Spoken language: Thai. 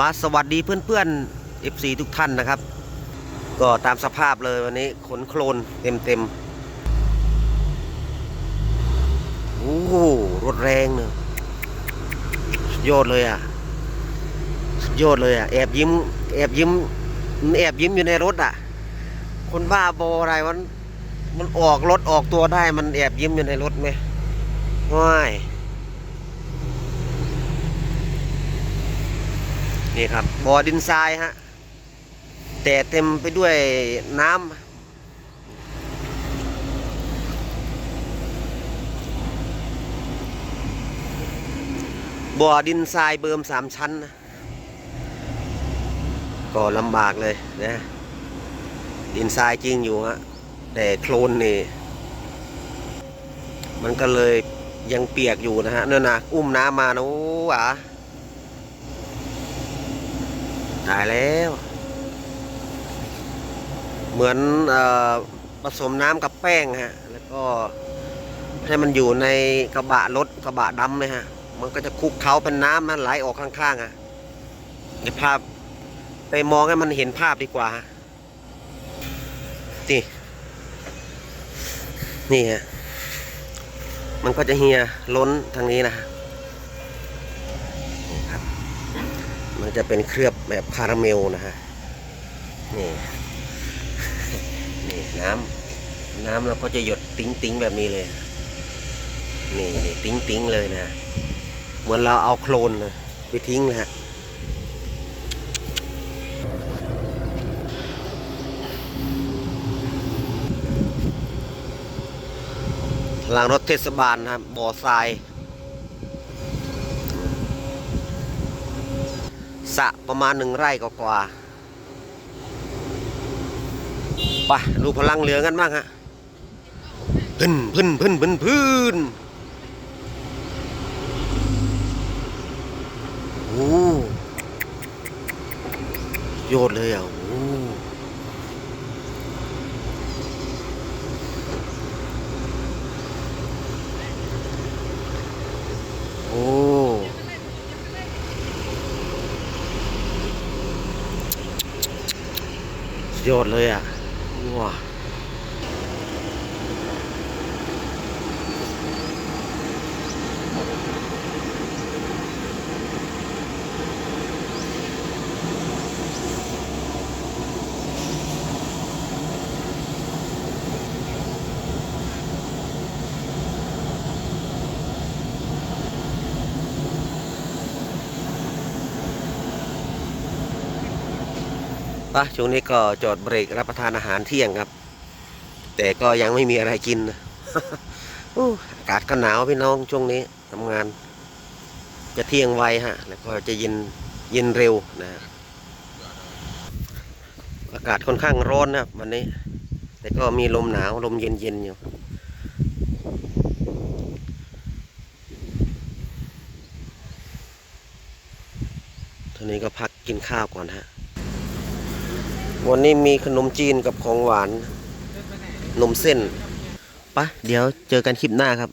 มาสวัสดีเพื่อนๆ FC ทุกท่านนะครับ ก็ตามสภาพเลยวันนี้ขนโคลนเต็มๆ โอ้โหรถแรงเนอะสุดยอดเลยอะสุดยอดเลยอะ แอบยิ้ม แอบยิ้ม แอบยิ้มอยู่ในรถอะ คนบ้าบออะไรมัน มันออกรถออกตัวได้มันแอบยิ้มอยู่ในรถไหมว้าย นี่ครับบ่อดินทรายฮะแต่เต็มไปด้วยน้ำบ่อดินทรายเบิ่มสามชั้นนะก็ลำบากเลยนะดินทรายจริงอยู่ฮะแต่โคลนนี่ มันก็เลยยังเปียกอยู่นะฮะเนี่ยนะอุ้มน้ำมานะโอ้หวา ตายแล้ว เหมือนอผสมน้ำกับแป้งฮะ แล้วก็ให้มันอยู่ในกระบะรถกระบะดำเลยฮะ มันก็จะคลุกเขาเป็นน้ำมันไหลออกข้างๆฮะในภาพไปมองให้มันเห็นภาพดีกว่าฮะนี่นี่ฮะ มันก็จะเฮียล้นทางนี้นะฮะนี่ครับ มันจะเป็นเคลือบแบบคาราเมลนะฮะ นี่ นี่น้ำน้ำเราก็จะหยดติ้งติ้งๆแบบนี้เลย นี่นี่ติ้งติ้งๆเลยนะ เหมือนเราเอาโคลนนะไปทิ้งเลยฮะหลังรถเทศบาลนะครับบ่อทราย สะประมาณหนึ่งไร่กว่าๆไปดูพลังเหลือกันบ้างฮะพึ่นพึ่นพึ่นพึ่นพึ่นโอ้โยดเลยอะโอ้ โอ้สุด ยอดเลยอะว้า ปะช่วงนี้ก็จอดเบรกรับประทานอาหารเที่ยงครับ แต่ก็ยังไม่มีอะไรกินอากาศก็หนาวพี่น้องช่วงนี้ทำงาน จะเที่ยงไวฮะ แล้วก็จะเย็นเย็นเร็วนะฮะอากาศค่อนข้างร้อนนะครับวันนี้ แต่ก็มีลมหนาวลมเย็นเย็นอยู่ทีนี้ก็พักกินข้าวก่อนฮะ วันนี้มีขนมจีนกับของหวานนมเส้นปะเดี๋ยวเจอกันคลิปหน้าครับ